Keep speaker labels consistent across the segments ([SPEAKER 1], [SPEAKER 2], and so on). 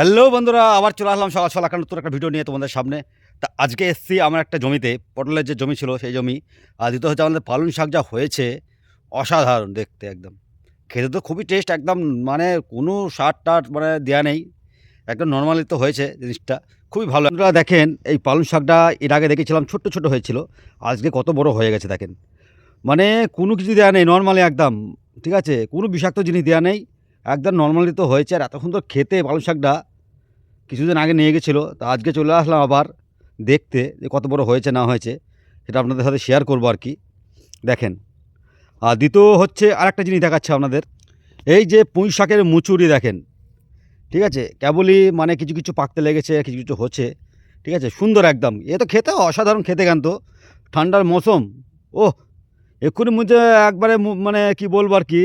[SPEAKER 1] Hello বন্ধুরা, আবার চলে আসলাম সকাল সকাল একটা নতুন একটা ভিডিও নিয়ে তোমাদের সামনে। তা আজকে এসছি আমার একটা জমিতে, পটলের যে জমি ছিল সেই জমি। আর দ্বিতীয় হচ্ছে আমাদের পালং শাক যা হয়েছে, অসাধারণ দেখতে একদম। খেতে তো খুবই টেস্ট একদম মানে কোনো সার টার মানে দেওয়া নেই। একদম নর্মালি তো হয়েছে জিনিসটা, খুবই ভালো। আপনারা দেখেন, এই পালং শাকটা এর আগে দেখেছিলাম, ছোট্ট ছোট হয়েছিল, আজকে কত বড় হয়ে গেছে দেখেন। মানে কোনো কিছু দেওয়া নেই নর্মালি একদম, ঠিক আছে? কোনো বিষাক্ত জিনিস দেওয়া নেই, একদম নর্মালি তো হয়েছে। আর এত সুন্দর খেতে পালং শাকটা কিছুদিন আগে নিয়ে গেছিল, তা আজকে চলে আসলাম আবার দেখতে যে কত বড় হয়েছে, না হয়েছে, সেটা আপনাদের সাথে শেয়ার করব আর কি। দেখেন, আর দ্বিতীয় হচ্ছে আরেকটা জিনিস দেখাচ্ছে আপনাদের। এই যে পুঁই শাকের মুচুরি দেখেন, ঠিক আছে, কেবলই মানে কিছু কিছু পাকতে লেগেছে, কিছু কিছু হচ্ছে, ঠিক আছে, সুন্দর একদম। এ তো খেতে অসাধারণ খেতে কেন তো ঠান্ডার মৌসুম ও এক্ষুনি মুঝে একবারে মানে কি বলব আর কি,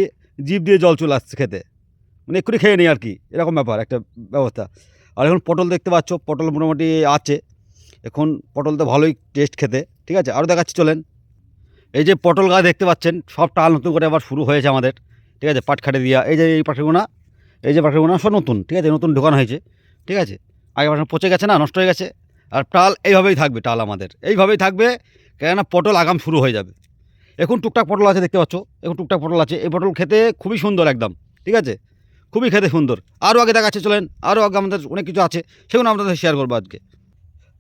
[SPEAKER 1] জিভ দিয়ে জল চলে আসছে খেতে। মানে এক্ষুনি খেয়ে নিই আর কি, এরকম ব্যাপার, একটা ব্যবস্থা। আর এখন পটল দেখতে পাচ্ছ, পটল মোটামুটি আছে। এখন পটল তো ভালোই টেস্ট খেতে, ঠিক আছে? আরও দেখাচ্ছি, চলেন। এই যে পটল গাছ দেখতে পাচ্ছেন, সব টাল নতুন করে আবার শুরু হয়েছে আমাদের, ঠিক আছে? পাট খাটে দিয়া, এই যে এই পাখিগুনা এই যে পাখিগুনা সব নতুন, ঠিক আছে? নতুন ঢোকানো হয়েছে, ঠিক আছে? আগে পাশে পচে গেছে না, নষ্ট হয়ে গেছে, আর টাল এইভাবেই থাকবে, টাল আমাদের। এইভাবেই থাকবে, কেননা পটল আগাম শুরু হয়ে যাবে। এখন টুকটাক পটল আছে, দেখতে পাচ্ছ? এখন টুকটাক পটল আছে। এই পটল খেতে খুবই সুন্দর একদম, ঠিক আছে? খুবই খেতে সুন্দর। আরও আগে দেখাচ্ছে চলেন, আরও আগে আমাদের অনেক কিছু আছে, সেগুলো আপনাদের শেয়ার করব আজকে।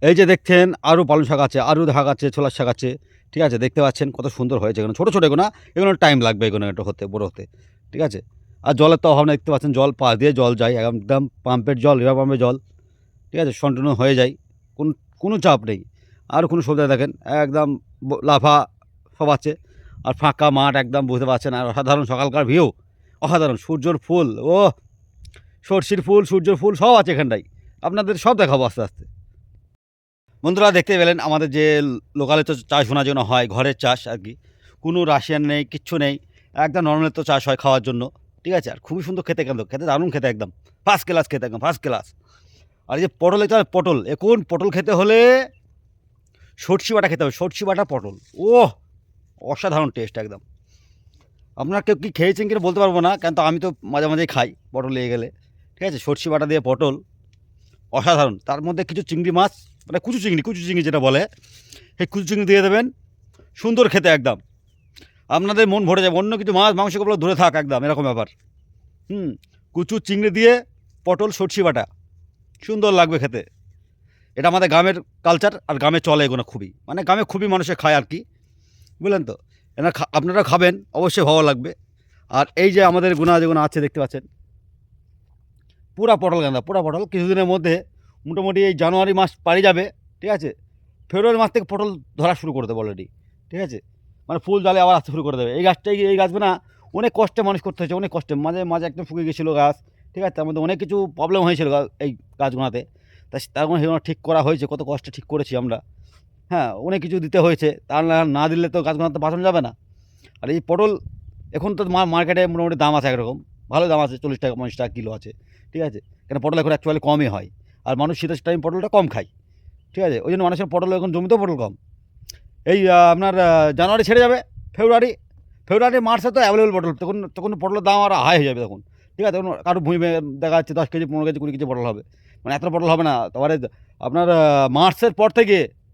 [SPEAKER 1] এই যে দেখছেন, আরও পালং শাক আছে, আরও শাক আছে ছোলার শাক আছে, ঠিক আছে, দেখতে পাচ্ছেন কত সুন্দর হয়েছে এখানে ছোটো ছোটো এগুলো এগুলো টাইম লাগবে এগুলো একটু হতে, বড়ো হতে, ঠিক আছে? আর জলের তো অভাব দেখতে পাচ্ছেন, জল পা দিয়ে জল যায়, একদম পাম্পের জল রিভার পাম্পের জল, ঠিক আছে, সন্টন হয়ে যায়, কোন, কোনো চাপ নেই। আর কোনো সুবিধা দেখেন, একদম লাফা সব আছে, আর ফাঁকা মাঠ, একদম বুঝতে পারছেন, আর অসাধারণ সকালকার ভিউ অসাধারণ, সূর্যর ফুল ও সর্ষির ফুল, সূর্যর ফুল, সব আছে এখানটাই আপনাদের সব দেখাবো আস্তে আস্তে। বন্ধুরা, দেখতে পেলেন আমাদের যে লোকালে তো চাষ শোনার জন্য হয়, ঘরের চাষ আর কি। কোনো রাশিয়ান নেই, কিচ্ছু নেই, একদম নর্মাল তো চাষ হয় খাওয়ার জন্য। ঠিক আছে? আর খুবই সুন্দর খেতে কেন খেতে দারুণ খেতে একদম। ফার্স্ট ক্লাস খেতে একদম ফার্স্ট ক্লাস আর এই যে পটল এটা পটল। এখন পটল খেতে হলে সর্ষি বাটা খেতে হবে, সর্ষি বাটা পটল। ও অসাধারণ টেস্ট একদম। আপনারা কেউ কি খেয়েছেন কিনা বলতে পারব না কেন তো আমি তো মাঝে মাঝেই খাই পটল লেগে গেলে। ঠিক আছে? সর্ষি বাটা দিয়ে পটল, অসাধারণ। তার মধ্যে কিছু চিংড়ি মাছ মানে কুচু চিংড়ি কুচু চিংড়ি যেটা বলে, সেই কুচু চিংড়ি দিয়ে দেবেন। সুন্দর খেতে একদম। আপনাদের মন ভরে যাবে। অন্য কিছু মাছ মাংসগুলো ধরে থাক একদম, এরকম ব্যাপার। হুম? কুচু চিংড়ি দিয়ে পটল, সর্ষি বাটা। সুন্দর লাগবে খেতে। এটা আমাদের গ্রামের কালচার আর গ্রামে চলে এগুলো খুবই। মানে গ্রামে খুবই মানুষে খায় আর কি। বুঝলেন তো? এনা খা- আপনারা খাবেন, অবশ্যই ভালো লাগবে। আর এই যে আমাদের গুণা যেগুলো আছে, দেখতে পাচ্ছেন? পুরা পটল গাঁদা, পুরা পটল। কিছুদিনের মধ্যে মোটামুটি এই জানুয়ারি মাস পাড়ি যাবে, ঠিক আছে? ফেব্রুয়ারি মাস থেকে পটল ধরা শুরু করে দেবে অলরেডি ঠিক আছে? মানে ফুল ডালে আবার আসতে শুরু করে দেবে। এই গাছটাই এই গাছগুলো অনেক কষ্টে মানুষ করতে হয়েছে, অনেক কষ্টে। মাঝে মাঝে একদম ফুকে গেছিল গাছ, ঠিক আছে? তার মধ্যে অনেক কিছু প্রবলেম হয়েছিল এই গাছগুলোতে তা তার মধ্যে সেগুলো ঠিক করা হয়েছে, কত কষ্টে ঠিক করেছি আমরা। হ্যাঁ অনেক কিছু দিতে হয়েছে। তার না- দিলে তো গাছগুলো তো বাঁচানো যাবে না। আর এই পটল, এখন তো মার্কেটে মোটামুটি দাম আছে একরকম। ভালো দাম আছে, চল্লিশ টাকা, পঞ্চাশ টাকা কিলো আছে। ঠিক আছে? কেন পটল এখন অ্যাকচুয়ালি কমই হয়। আর মানুষ শীতের টাইম পটলটা কম খায়। ঠিক আছে? ওই জন্য মানুষের পটল এখন জমিতেও পটল কম। এই আপনার জানুয়ারি ছেড়ে যাবে, ফেব্রুয়ারি। ফেব্রুয়ারি, মার্চে তো অ্যাভেলেবল পটল। তখন তখন পটলের দাম আর হাই হয়ে যাবে তখন। ঠিক আছে? তখন কারও ভূমি দেখা যাচ্ছে দশ কেজি, পনেরো কেজি, কুড়ি কেজি পটল হবে। মানে এত পটল হবে না। তারপরে আপনার মার্চের পর থেকে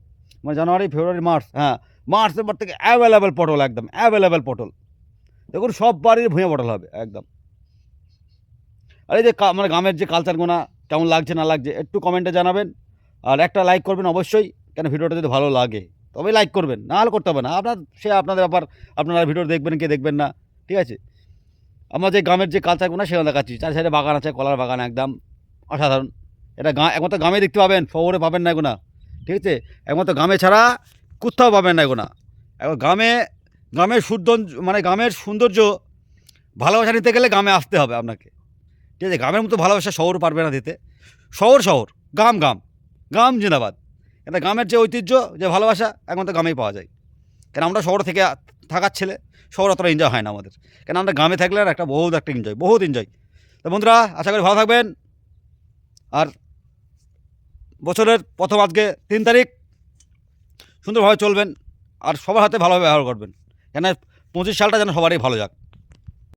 [SPEAKER 1] মানে জানুয়ারি ফেব্রুয়ারি মার্চ হ্যাঁ। মার্চের পর থেকে অ্যাভেলেবেল পটল একদম অ্যাভেলেবেল পটল দেখুন সব বাড়ির ভুঁয়ে পটল হবে একদম। আর এই যে মানে গ্রামের যে কালচারগুলো কেমন লাগছে না লাগছে একটু কমেন্টে জানাবেন। আর একটা লাইক করবেন অবশ্যই কেন ভিডিওটা যদি ভালো লাগে তবে লাইক করবেন না হলে করতে হবে না। আপনার সে আপনাদের ব্যাপার আপনারা ভিডিও দেখবেন কে দেখবেন না ঠিক আছে? আমরা যে গ্রামের যে কালচারগুলো সেখানে দেখাচ্ছি। চার সাইডে বাগান আছে কলার বাগান একদম অসাধারণ। এটা গা একমাত্র গ্রামে দেখতে পাবেন শহরে পাবেন না এগুনা। ঠিক আছে? একমাত্র গ্রামে ছাড়া কোথাও পাবেন না এগুনা এখন গ্রামে, গ্রামের সৌন্দর্য মানে গ্রামের সৌন্দর্য ভালোবাসা নিতে গেলে গ্রামে আসতে হবে আপনাকে। ঠিক আছে? গ্রামের মতো ভালোবাসা শহর পারবে না দিতে। শহর শহর, গ্রাম গ্রাম গ্রাম জিন্দাবাদ। কিন্তু গ্রামের যে ঐতিহ্য, যে ভালোবাসা, একমাত্র গ্রামেই পাওয়া যায়। কেন আমরা শহর থেকে থাকার ছেলে, শহর অতটা এনজয় হয় না আমাদের। কেন আমরা গ্রামে থাকলে আর একটা বহুত একটা এনজয় বহুত এনজয় তো বন্ধুরা, আশা করি ভালো থাকবেন। আর বছরের প্রথম আজকে তিন তারিখ। সুন্দরভাবে চলবেন আর সবার হাতে ভালোভাবে ব্যবহার করবেন। কেন পঁচিশ সালটা যেন সবারই ভালো যাক।